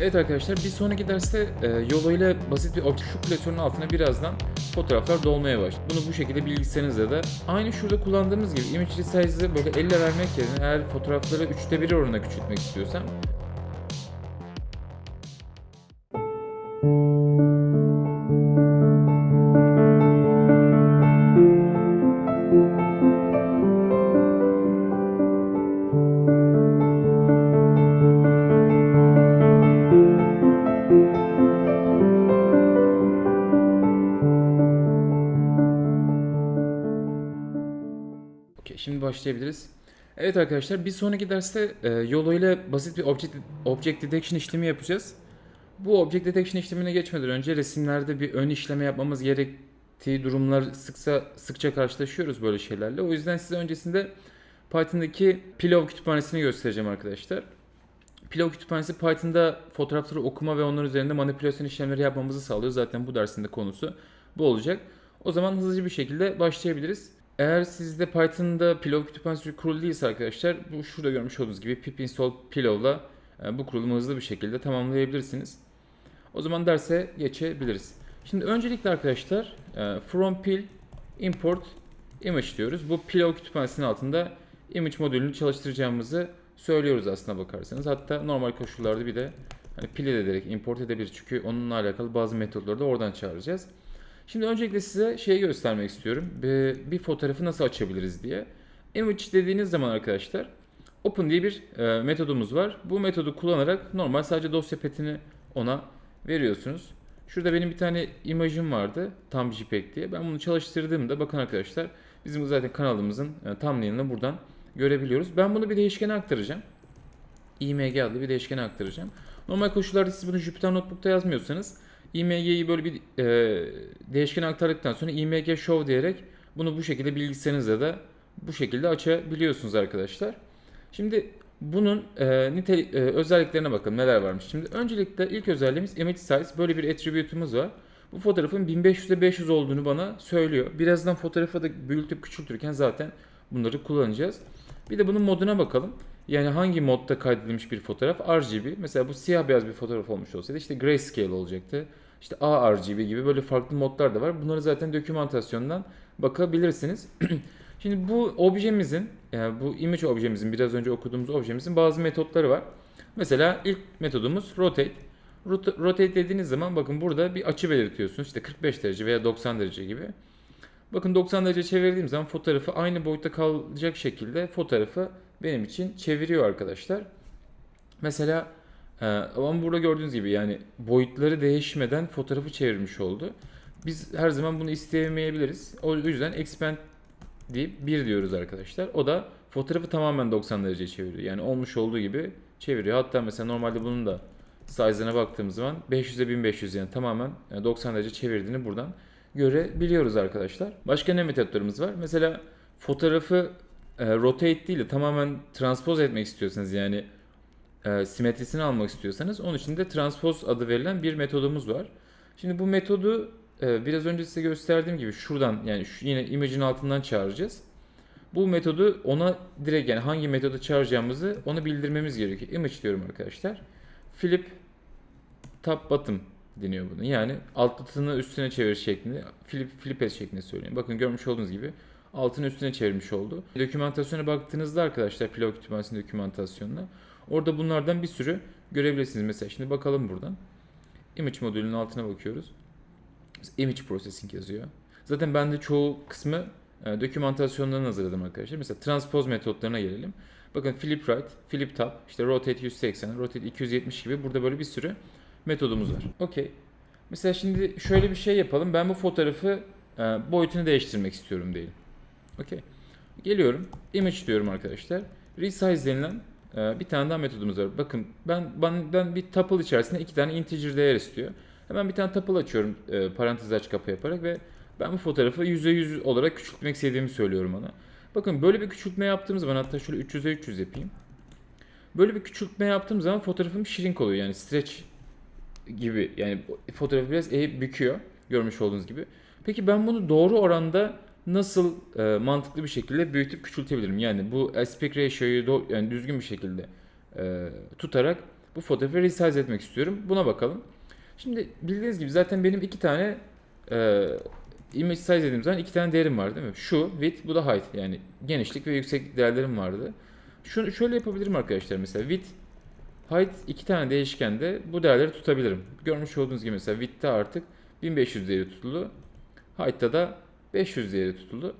Evet arkadaşlar bir sonraki derste e, Yolo ile basit bir şu klasörün altına birazdan fotoğraflar dolmaya başlar. Bunu bu şekilde bilgisayarınızda da aynı şurada kullandığımız gibi image resize'ı böyle elle vermek yerine eğer fotoğrafları 3'te 1 oranına küçültmek istiyorsam başlayabiliriz. Evet arkadaşlar bir sonraki derste e, Yolo ile basit bir object, object detection işlemi yapacağız. Bu object detection işlemine geçmeden önce resimlerde bir ön işleme yapmamız gerektiği durumlar sıkça sıkça karşılaşıyoruz böyle şeylerle. O yüzden size öncesinde Python'daki Pillow kütüphanesini göstereceğim arkadaşlar. Pillow kütüphanesi Python'da fotoğrafları okuma ve onlar üzerinde manipülasyon işlemleri yapmamızı sağlıyor. Zaten bu dersin de konusu bu olacak. O zaman hızlıca bir şekilde başlayabiliriz. Eğer sizde Python'da Pillow kütüphanesi kurulu değilse arkadaşlar bu şurada görmüş olduğunuz gibi pip install Pillow'la e, bu kurulumu hızlı bir şekilde tamamlayabilirsiniz. O zaman derse geçebiliriz. Şimdi öncelikle arkadaşlar e, from pil import image diyoruz. Bu Pillow kütüphanesinin altında image modülünü çalıştıracağımızı söylüyoruz aslına bakarsanız. Hatta normal koşullarda bir de hani pili de direkt import edebiliriz. Çünkü onunla alakalı bazı metotları da oradan çağıracağız. Şimdi öncelikle size şeyi göstermek istiyorum. Bir, fotoğrafı nasıl açabiliriz diye. Image dediğiniz zaman arkadaşlar open diye bir e, metodumuz var. Bu metodu kullanarak normal sadece dosya petini ona veriyorsunuz. Şurada benim bir tane imajım vardı. Tam JPEG diye. Ben bunu çalıştırdığımda bakın arkadaşlar bizim zaten kanalımızın e, thumbnail'ını buradan görebiliyoruz. Ben bunu bir değişkene aktaracağım. img adlı bir değişkene aktaracağım. Normal koşullarda siz bunu Jupyter Notebook'ta yazmıyorsanız img'yi böyle bir e, değişkene aktardıktan sonra img show diyerek bunu bu şekilde bilgisayarınızda da bu şekilde açabiliyorsunuz arkadaşlar. Şimdi bunun e, nite, e, özelliklerine bakalım neler varmış. Şimdi öncelikle ilk özelliğimiz image size. Böyle bir attribute'umuz var. Bu fotoğrafın 1500'e 500 olduğunu bana söylüyor. Birazdan fotoğrafı da büyütüp küçültürken zaten bunları kullanacağız. Bir de bunun moduna bakalım. Yani hangi modda kaydedilmiş bir fotoğraf? RGB. Mesela bu siyah beyaz bir fotoğraf olmuş olsaydı işte grayscale olacaktı. İşte ARGB gibi böyle farklı modlar da var. Bunları zaten dokümantasyondan bakabilirsiniz. Şimdi bu objemizin, yani bu image objemizin, biraz önce okuduğumuz objemizin bazı metotları var. Mesela ilk metodumuz rotate. Rot- Rotate dediğiniz zaman bakın burada bir açı belirtiyorsunuz. İşte 45 derece veya 90 derece gibi. Bakın 90 derece çevirdiğim zaman fotoğrafı aynı boyutta kalacak şekilde fotoğrafı benim için çeviriyor arkadaşlar. Mesela e, ama burada gördüğünüz gibi yani boyutları değişmeden fotoğrafı çevirmiş oldu. Biz her zaman bunu isteyemeyebiliriz. O yüzden expand deyip 1 diyoruz arkadaşlar. O da fotoğrafı tamamen 90 derece çeviriyor. Yani olmuş olduğu gibi çeviriyor. Hatta mesela normalde bunun da size'ına baktığımız zaman 500'e 1500 yani tamamen yani 90 derece çevirdiğini buradan görebiliyoruz arkadaşlar. Başka ne metotlarımız var? Mesela fotoğrafı e, rotate değil de tamamen transpoz etmek istiyorsanız yani e, simetrisini almak istiyorsanız onun için de transpose adı verilen bir metodumuz var. Şimdi bu metodu e, biraz önce size gösterdiğim gibi şuradan yani şu, yine image'in altından çağıracağız. Bu metodu ona direkt yani hangi metodu çağıracağımızı onu bildirmemiz gerekiyor. Image diyorum arkadaşlar. Flip top bottom deniyor bunu. Yani altını üstüne çevir şeklinde flip flip et şeklinde söyleyeyim. Bakın görmüş olduğunuz gibi altını üstüne çevirmiş oldu. Dokümantasyona baktığınızda arkadaşlar Pillow kütüphanesinin dokümantasyonuna orada bunlardan bir sürü görebilirsiniz. Mesela şimdi bakalım buradan. Image modülünün altına bakıyoruz. Image processing yazıyor. Zaten ben de çoğu kısmı e, dokümantasyonlarını hazırladım arkadaşlar. Mesela transpose metotlarına gelelim. Bakın flip right, flip top, işte rotate 180, rotate 270 gibi burada böyle bir sürü metodumuz var. Okey. Mesela şimdi şöyle bir şey yapalım. Ben bu fotoğrafı e, boyutunu değiştirmek istiyorum diyelim. Okey. Geliyorum. Image diyorum arkadaşlar. Resize denilen bir tane daha metodumuz var. Bakın ben benden bir tuple içerisinde iki tane integer değer istiyor. Hemen bir tane tuple açıyorum e, parantez aç kapı yaparak ve ben bu fotoğrafı %100 olarak küçültmek istediğimi söylüyorum ona. Bakın böyle bir küçültme yaptığım zaman hatta şöyle 300'e 300 yapayım. Böyle bir küçültme yaptığım zaman fotoğrafım shrink oluyor yani stretch gibi yani fotoğrafı biraz eğip büküyor görmüş olduğunuz gibi. Peki ben bunu doğru oranda nasıl e, mantıklı bir şekilde büyütüp küçültebilirim? Yani bu aspect ratio'yu do- yani düzgün bir şekilde e, tutarak bu fotoğrafı resize etmek istiyorum. Buna bakalım. Şimdi bildiğiniz gibi zaten benim iki tane e, image size dediğim zaman iki tane değerim var değil mi? Şu width, bu da height. Yani genişlik ve yükseklik değerlerim vardı. Şunu şöyle yapabilirim arkadaşlar mesela width height iki tane değişkende bu değerleri tutabilirim. Görmüş olduğunuz gibi mesela width'te artık 1500 değeri tutulu. Height'ta da 500 değeri tutulu.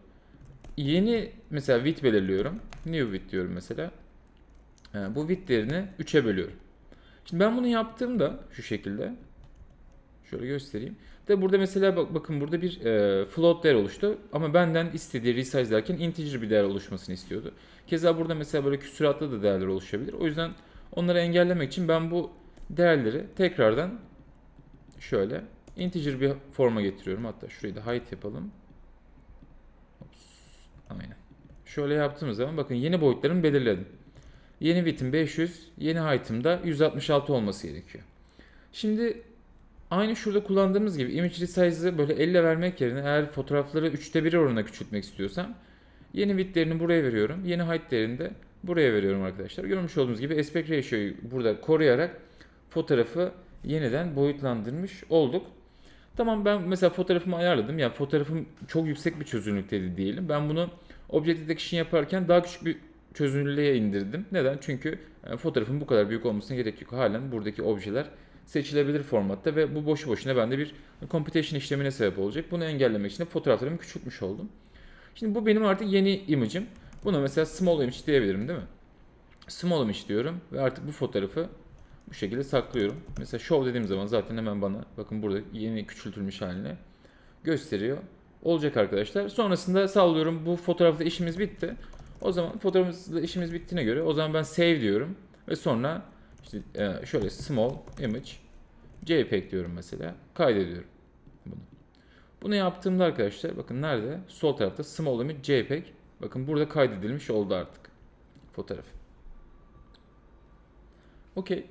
Yeni mesela width belirliyorum. New width diyorum mesela. Ee, bu width değerini 3'e bölüyorum. Şimdi ben bunu yaptığımda şu şekilde şöyle göstereyim. De burada mesela bak, bakın burada bir e, float değer oluştu ama benden istediği resize derken integer bir değer oluşmasını istiyordu. Keza burada mesela böyle küsuratlı da değerler oluşabilir. O yüzden onları engellemek için ben bu değerleri tekrardan şöyle integer bir forma getiriyorum. Hatta şurayı da height yapalım. Aynen. Şöyle yaptığımız zaman bakın yeni boyutlarımı belirledim. Yeni width'im 500, yeni height'ım da 166 olması gerekiyor. Şimdi aynı şurada kullandığımız gibi image resize'ı böyle elle vermek yerine eğer fotoğrafları 3'te 1 oranına küçültmek istiyorsam yeni width değerini buraya veriyorum. Yeni height değerini de buraya veriyorum arkadaşlar. Görmüş olduğunuz gibi aspect ratio'yu burada koruyarak fotoğrafı yeniden boyutlandırmış olduk. Tamam ben mesela fotoğrafımı ayarladım. Yani fotoğrafım çok yüksek bir çözünürlükteydi diyelim. Ben bunu Object Detection yaparken daha küçük bir çözünürlüğe indirdim. Neden? Çünkü e, fotoğrafın bu kadar büyük olmasına gerek yok. Halen buradaki objeler seçilebilir formatta ve bu boşu boşuna bende bir computation işlemine sebep olacak. Bunu engellemek için de fotoğraflarımı küçültmüş oldum. Şimdi bu benim artık yeni image'im. Buna mesela small image diyebilirim değil mi? Small image diyorum ve artık bu fotoğrafı bu şekilde saklıyorum. Mesela show dediğim zaman zaten hemen bana bakın burada yeni küçültülmüş haline gösteriyor. Olacak arkadaşlar. Sonrasında sallıyorum bu fotoğrafta işimiz bitti. O zaman fotoğrafımızda işimiz bittiğine göre o zaman ben save diyorum ve sonra işte e, şöyle small image JPEG diyorum mesela. Kaydediyorum bunu. Bunu yaptığımda arkadaşlar bakın nerede? Sol tarafta small image JPEG. Bakın burada kaydedilmiş oldu artık fotoğraf. Okey.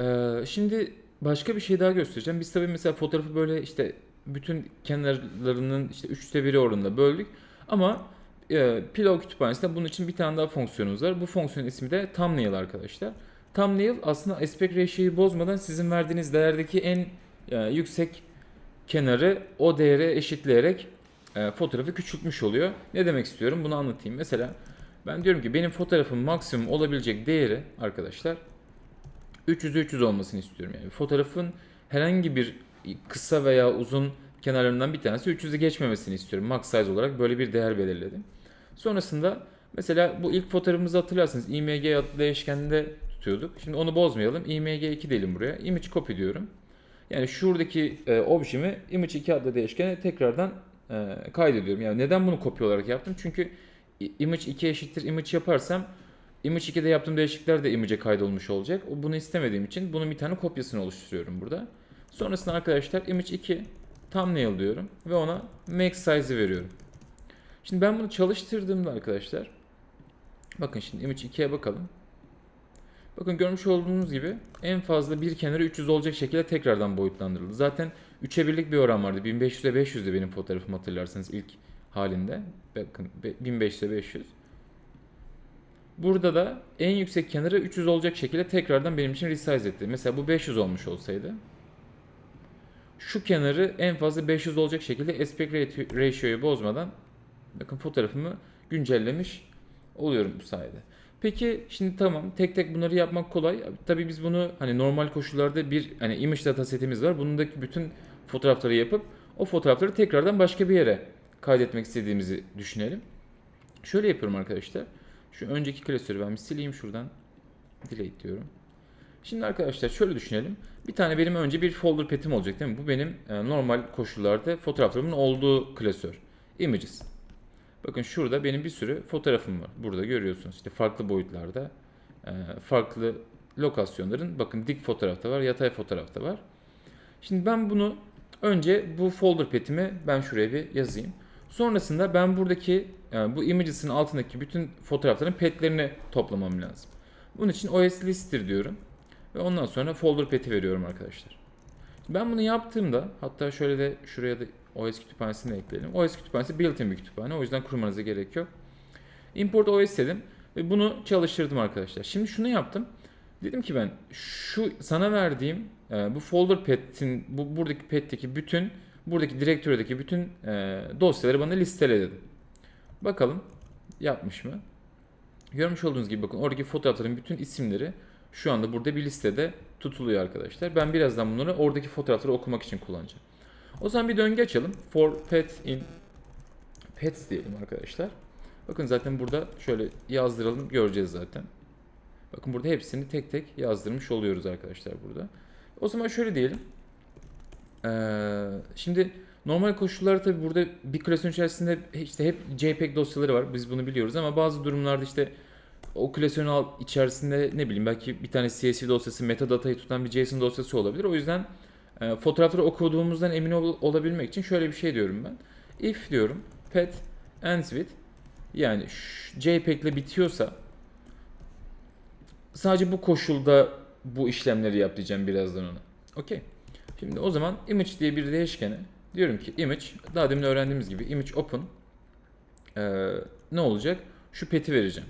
Ee, şimdi başka bir şey daha göstereceğim. Biz tabii mesela fotoğrafı böyle işte bütün kenarlarının işte üçte biri oranında böldük. Ama e, Pillow kütüphanesinde bunun için bir tane daha fonksiyonumuz var. Bu fonksiyonun ismi de thumbnail arkadaşlar. Thumbnail aslında aspect ratio'yu bozmadan sizin verdiğiniz değerdeki en e, yüksek kenarı o değere eşitleyerek e, fotoğrafı küçültmüş oluyor. Ne demek istiyorum? Bunu anlatayım. Mesela ben diyorum ki benim fotoğrafın maksimum olabilecek değeri arkadaşlar 300 300 olmasını istiyorum. Yani fotoğrafın herhangi bir kısa veya uzun kenarlarından bir tanesi 300'ü geçmemesini istiyorum. Max size olarak böyle bir değer belirledim. Sonrasında mesela bu ilk fotoğrafımızı hatırlarsınız. img adlı değişkende tutuyorduk. Şimdi onu bozmayalım. img2 diyelim buraya. Image copy diyorum. Yani şuradaki e, objemi image2 adlı değişkene tekrardan e, kaydediyorum. Yani neden bunu kopya olarak yaptım? Çünkü image 2 eşittir image yaparsam image 2'de yaptığım değişiklikler de image'e kaydolmuş olacak. Bunu istemediğim için bunun bir tane kopyasını oluşturuyorum burada. Sonrasında arkadaşlar image 2 thumbnail diyorum ve ona make size'ı veriyorum. Şimdi ben bunu çalıştırdığımda arkadaşlar bakın şimdi image 2'ye bakalım. Bakın görmüş olduğunuz gibi en fazla bir kenarı 300 olacak şekilde tekrardan boyutlandırıldı. Zaten 3'e birlik bir oran vardı. 1500'e 500'de benim fotoğrafım hatırlarsanız ilk halinde. Bakın 1500'e 500. Burada da en yüksek kenarı 300 olacak şekilde tekrardan benim için resize etti. Mesela bu 500 olmuş olsaydı şu kenarı en fazla 500 olacak şekilde aspect ratio'yu bozmadan bakın fotoğrafımı güncellemiş oluyorum bu sayede. Peki şimdi tamam tek tek bunları yapmak kolay. Tabii biz bunu hani normal koşullarda bir hani image data setimiz var. Bundaki bütün fotoğrafları yapıp o fotoğrafları tekrardan başka bir yere kaydetmek istediğimizi düşünelim. Şöyle yapıyorum arkadaşlar. Şu önceki klasörü ben bir sileyim şuradan. Delete diyorum. Şimdi arkadaşlar şöyle düşünelim. Bir tane benim önce bir folder pet'im olacak değil mi? Bu benim e, normal koşullarda fotoğraflarımın olduğu klasör. Images. Bakın şurada benim bir sürü fotoğrafım var. Burada görüyorsunuz işte farklı boyutlarda, e, farklı lokasyonların bakın dik fotoğrafta var, yatay fotoğrafta var. Şimdi ben bunu önce bu folder pet'imi ben şuraya bir yazayım. Sonrasında ben buradaki yani bu images'in altındaki bütün fotoğrafların petlerini toplamam lazım. Bunun için OS list'tir diyorum. Ve ondan sonra folder pet'i veriyorum arkadaşlar. Ben bunu yaptığımda hatta şöyle de şuraya da OS kütüphanesini ekleyelim. OS kütüphanesi built-in bir kütüphane. O yüzden kurmanıza gerek yok. Import OS dedim ve bunu çalıştırdım arkadaşlar. Şimdi şunu yaptım. Dedim ki ben şu sana verdiğim e, bu folder pet'in bu buradaki pet'teki bütün buradaki direktördeki bütün e, dosyaları bana listele dedim. Bakalım yapmış mı? Görmüş olduğunuz gibi bakın oradaki fotoğrafların bütün isimleri şu anda burada bir listede tutuluyor arkadaşlar. Ben birazdan bunları oradaki fotoğrafları okumak için kullanacağım. O zaman bir döngü açalım. For pet in pets diyelim arkadaşlar. Bakın zaten burada şöyle yazdıralım göreceğiz zaten. Bakın burada hepsini tek tek yazdırmış oluyoruz arkadaşlar burada. O zaman şöyle diyelim. Ee, şimdi normal koşullarda tabii burada bir klasörün içerisinde işte hep JPEG dosyaları var. Biz bunu biliyoruz ama bazı durumlarda işte o klasörün içerisinde ne bileyim belki bir tane CSV dosyası metadatayı tutan bir JSON dosyası olabilir. O yüzden e, fotoğrafları okuduğumuzdan emin ol- olabilmek için şöyle bir şey diyorum ben. If diyorum pet ends with yani JPEG ile bitiyorsa sadece bu koşulda bu işlemleri yap diyeceğim birazdan ona. Okey. Şimdi o zaman image diye bir değişkene diyorum ki image daha demin öğrendiğimiz gibi image open ee, ne olacak? Şu pet'i vereceğim.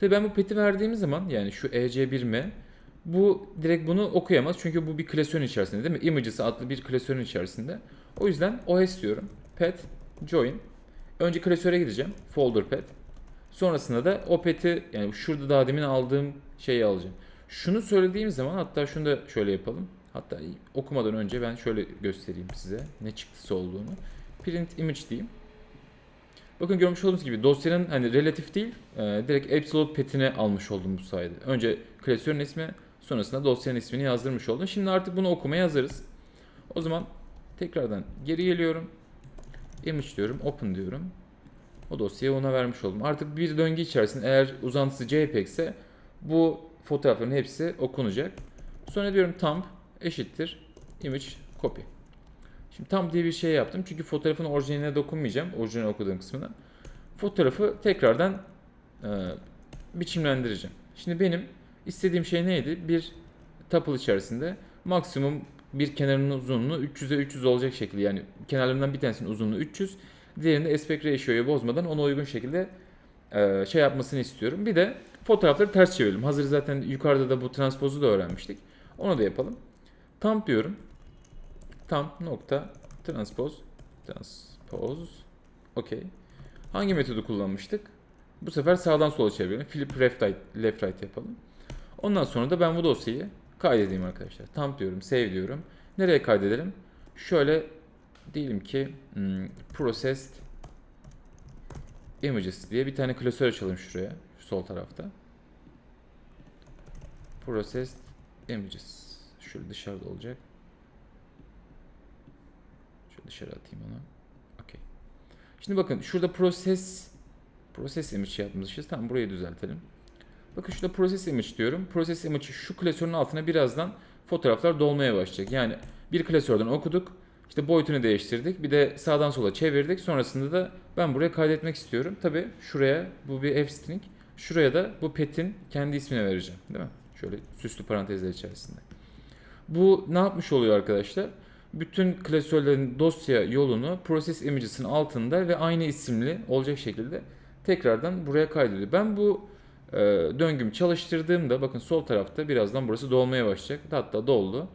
Tabii ben bu pet'i verdiğim zaman yani şu EC1M bu direkt bunu okuyamaz çünkü bu bir klasörün içerisinde değil mi? Images adlı bir klasörün içerisinde. O yüzden OS diyorum. Pet join. Önce klasöre gideceğim. Folder pet. Sonrasında da o pet'i yani şurada daha demin aldığım şeyi alacağım. Şunu söylediğim zaman hatta şunu da şöyle yapalım. Hatta okumadan önce ben şöyle göstereyim size ne çıktısı olduğunu. Print image diyeyim. Bakın görmüş olduğunuz gibi dosyanın hani relatif değil, e, direkt absolute pet'ini almış oldum bu sayede. Önce klasörün ismi, sonrasında dosyanın ismini yazdırmış oldum. Şimdi artık bunu okumaya hazırız. O zaman tekrardan geri geliyorum. Image diyorum, open diyorum. O dosyayı ona vermiş oldum. Artık bir döngü içerisinde eğer uzantısı JPEG ise bu fotoğrafların hepsi okunacak. Sonra diyorum thumb eşittir image copy. Şimdi tam diye bir şey yaptım. Çünkü fotoğrafın orijinaline dokunmayacağım. Orijinal okuduğum kısmına. Fotoğrafı tekrardan e, biçimlendireceğim. Şimdi benim istediğim şey neydi? Bir tuple içerisinde maksimum bir kenarının uzunluğu 300'e 300 olacak şekilde yani kenarlarından bir tanesinin uzunluğu 300 diğerinde aspect ratio'yu bozmadan ona uygun şekilde e, şey yapmasını istiyorum. Bir de fotoğrafları ters çevirelim. Hazır zaten yukarıda da bu transpozu da öğrenmiştik. Onu da yapalım. Tam diyorum. Tam nokta transpose transpose okey. Hangi metodu kullanmıştık? Bu sefer sağdan sola çevirelim. Flip left right, left right yapalım. Ondan sonra da ben bu dosyayı kaydedeyim arkadaşlar. Tam diyorum, save diyorum. Nereye kaydedelim? Şöyle diyelim ki hmm, processed images diye bir tane klasör açalım şuraya. Şu sol tarafta. Processed images. Şöyle dışarıda olacak. Şöyle dışarı atayım onu. Okey. Şimdi bakın şurada process process image yapmışız. Tamam burayı düzeltelim. Bakın şurada process image diyorum. Process image şu klasörün altına birazdan fotoğraflar dolmaya başlayacak. Yani bir klasörden okuduk. İşte boyutunu değiştirdik. Bir de sağdan sola çevirdik. Sonrasında da ben buraya kaydetmek istiyorum. Tabi şuraya bu bir f-string. Şuraya da bu pet'in kendi ismini vereceğim. Değil mi? Şöyle süslü parantezler içerisinde. Bu ne yapmış oluyor arkadaşlar? Bütün klasörlerin dosya yolunu process images'ın altında ve aynı isimli olacak şekilde tekrardan buraya kaydediyor. Ben bu e, döngümü çalıştırdığımda bakın sol tarafta birazdan burası dolmaya başlayacak. Hatta doldu.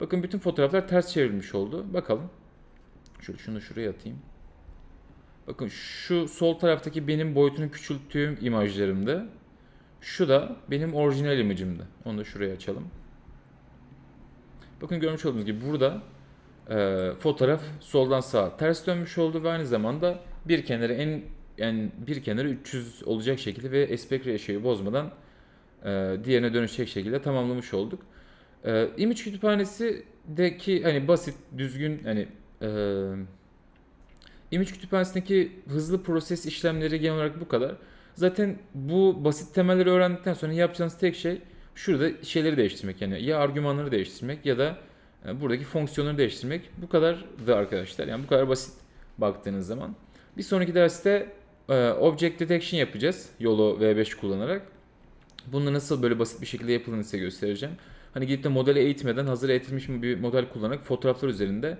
Bakın bütün fotoğraflar ters çevrilmiş oldu. Bakalım. Şöyle şunu şuraya atayım. Bakın şu sol taraftaki benim boyutunu küçülttüğüm imajlarımdı. Şu da benim orijinal imajımdı. Onu da şuraya açalım. Bakın görmüş olduğunuz gibi burada e, fotoğraf soldan sağa ters dönmüş oldu ve aynı zamanda bir kenarı en yani bir kenarı 300 olacak şekilde ve aspect ratio'yu bozmadan e, diğerine dönüşecek şekilde tamamlamış olduk. E, image kütüphanesideki hani basit, düzgün hani e, image kütüphanesindeki hızlı proses işlemleri genel olarak bu kadar. Zaten bu basit temelleri öğrendikten sonra yapacağınız tek şey şurada şeyleri değiştirmek yani ya argümanları değiştirmek ya da e, buradaki fonksiyonları değiştirmek. Bu kadardı arkadaşlar. Yani bu kadar basit baktığınız zaman. Bir sonraki derste e, Object Detection yapacağız. Yolu V5 kullanarak. Bunu nasıl böyle basit bir şekilde yapıldığını size göstereceğim. Hani gidip de modeli eğitmeden hazır eğitilmiş bir model kullanarak fotoğraflar üzerinde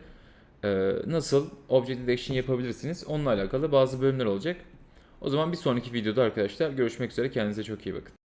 e, nasıl Object Detection yapabilirsiniz. Onunla alakalı bazı bölümler olacak. O zaman bir sonraki videoda arkadaşlar görüşmek üzere. Kendinize çok iyi bakın.